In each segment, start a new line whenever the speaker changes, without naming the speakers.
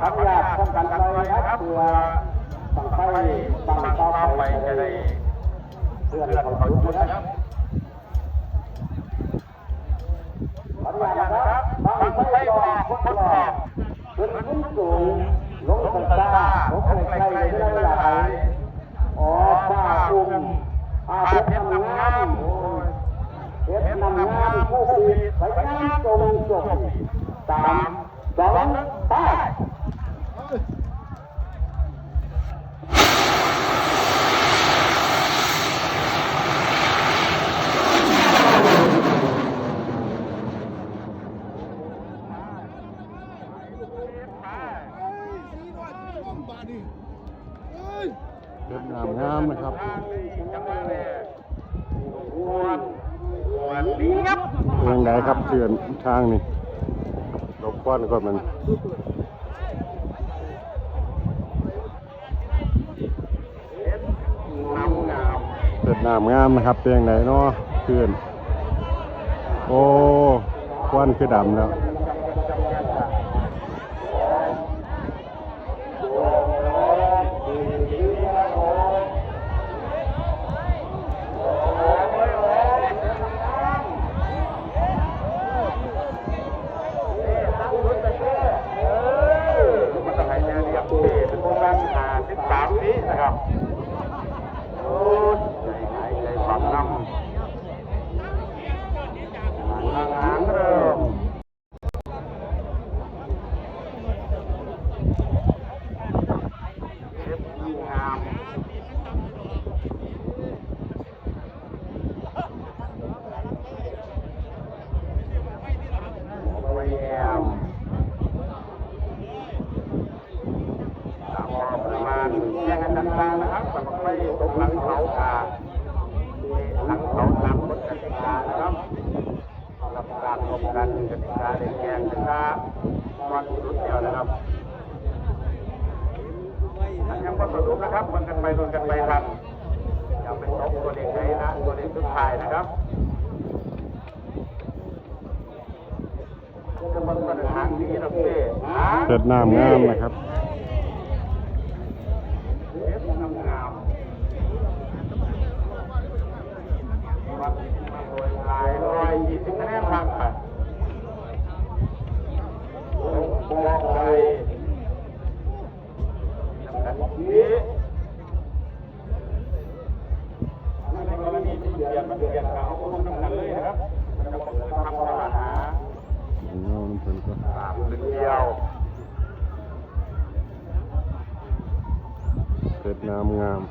ขออนุญาตป้องกันกันเลยครับเพื่อบังไฟบังต่อไปจะได้เลื่อนเข้าสู่นะครับขออนุญาตนะครับบังไฟบอกคนทองขึ้นขึ้นสูงลงตาลงใกล้ๆไม่ได้หลายอ๋อป้าอุ้มอาเพชรนำงามเพชรนำงามผู้ผิดไปงามจงจบสามสองไป
เด็ดงามงามนะครับ
วันนี้ครับ
เรื่องใดครับเตือนทางนี่หลบควันก็มัน
นำงาม
เด็ดน้ำงามนะครับเตียงไหนเนาะเตือนโอ้ควันคือดำแล้ว
Yeah. ตรงหลังเขาขาหลังเขาตามกฎกติกานะครับหรับการลงกันกติกาเด็กแกงนะครับวันสุดเดียวนะครับอันยังก็สรุปนะครับมันกันไปโดนกันไปทันอย่าไปตกตัวเด็กไหนนะตัวเด็กสุดท้ายนะครับจะมันปัญหาที่เราเป้หา
เด็ดน้ำงามนะครับ
สิบคะแนนทางไปบอกไปจำกัดนี้ในกรณีที่เปลี่ยนมันเปลี่ยนเขาคงต้องกันเลยนะครับมันจะบอกทำปัญหา
งาน้ำเพิ่นก็
ตามเดียว
เด็ดน้ำงาม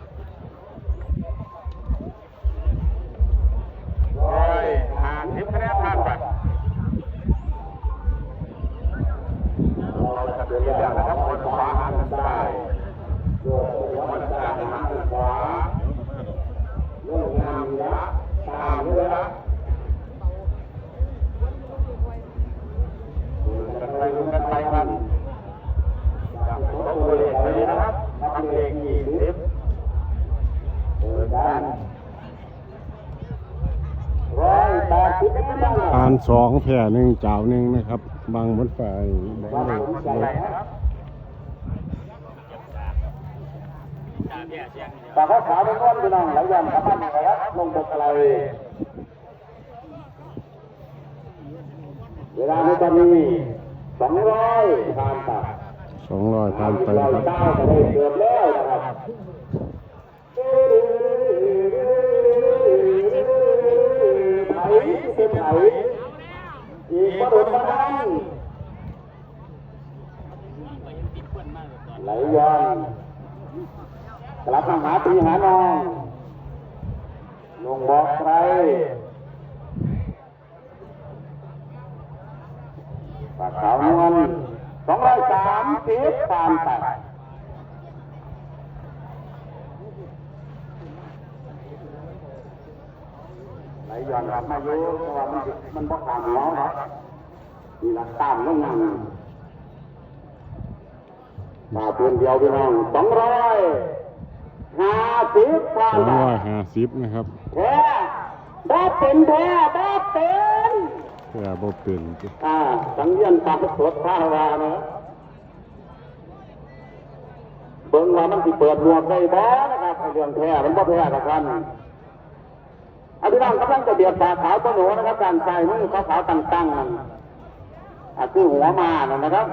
เปิดด้านร้อยแปดสิบคะแนน
อ่านสองแผ่หนึ่งเจ้าหนึ่งนะครับ บางบนฝ่ายบาง
ว่า
เล
ทาง
ย
คนใดนะครับแต่เขาขาวเป็นก้อนพี่น้องไหลยันกลับบ้านนะครับลงบกอะไรเวลาในตอนนี้สองร้อยผ่านไป
สองร้อยผ่านไป
ร้อย
ครับ
เก้าก็ได้เกือบแล้วนะครับ ไถเป็นไถอีกประดุดบ้านไหลย้อนกลับมาหาตีหาน้องลงบอกใครปากขาวนวลสองร้อยสามสิบผ่านไป ไหลย้อนกลับมาอยู่เพราะว่ามันมันบอกขามหัวเนาะนี่หลักตามลงนั่งมาเพียงเดียวพี่น้องสองร้อยห้าสิบผ่า
สองร้อยห้าสิบนะครับ
แท้บ้าเป็นแท้บ้าเป็น
แผ่บ่เป็น
อ่าสังเวียนตามสดภาวานะเบิ่งว่ามันสิเปิดรวมได้บ่นะครับไอเรื่องแท้มันบ่แพ้กับกัน อภิรังกำลังจะเบียดฝาขาวตัวหนูนะครับการใส่มือขาวๆตั้งๆนั่นอะคือหัวมานั่นนะครับ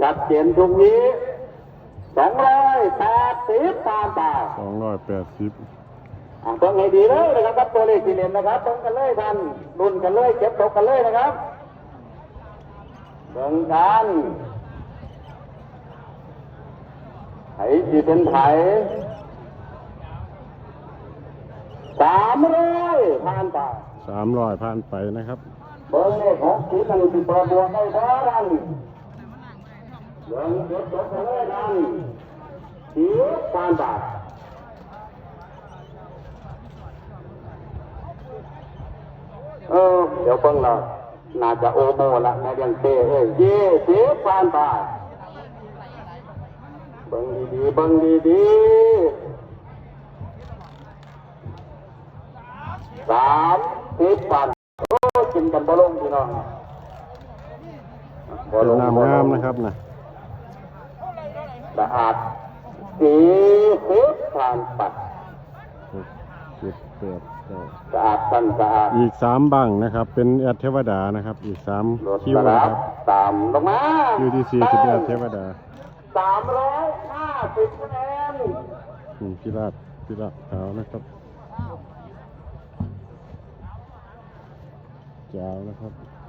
จัดเจนตรงนี้สองร้อยแปดสิบตามไป
สองร้อยแปดสิบ
อะเบิ่งให้ดีเลยนะครับครับตัวเลขที่เล่นนะครับเบิ่งกันเลยท่านรุ่นกันเลยเก็บตกกันเลยนะครับเบิ่งกันไถจีเป็นไถ สามร้อยผ่านไป
สามร้อยผ่านไปนะครับ
เบิ่งเลขหกสิบนั่นสิเปิดบวกได้บ่ท่านเบิ่งเก็บตกกันเลยท่านสิบผ่านไปเออเดี๋ยวเพิ่งเราน่าจะโอโมละในเรียนเต้เอ้ยเย่เสียฟานบาทเบิ่งดีๆเบิ่งดีๆ สามสิบฟันโอ้กินกันบ่ลงพี่น้องบ่
เป็น
ลง
น้ำงามนะครับนะ
สะอาดสี่สิบฟันปัด
หกเจ็ดแปดเก้า
สะอาดสันสะอาด
อีกสามบังนะครับ เป็นแอดเทวดานะครับ อีกสาม
ลด
คิว
ระ
นะ
ดั
ค
บ
รับ
ตามลงมา
คิวที่สี่สิบแอดเทวดา
สามร้อยห้าสิบคะแนน
อืมพิราบพิราบขาวนะครับ จาวนะครับ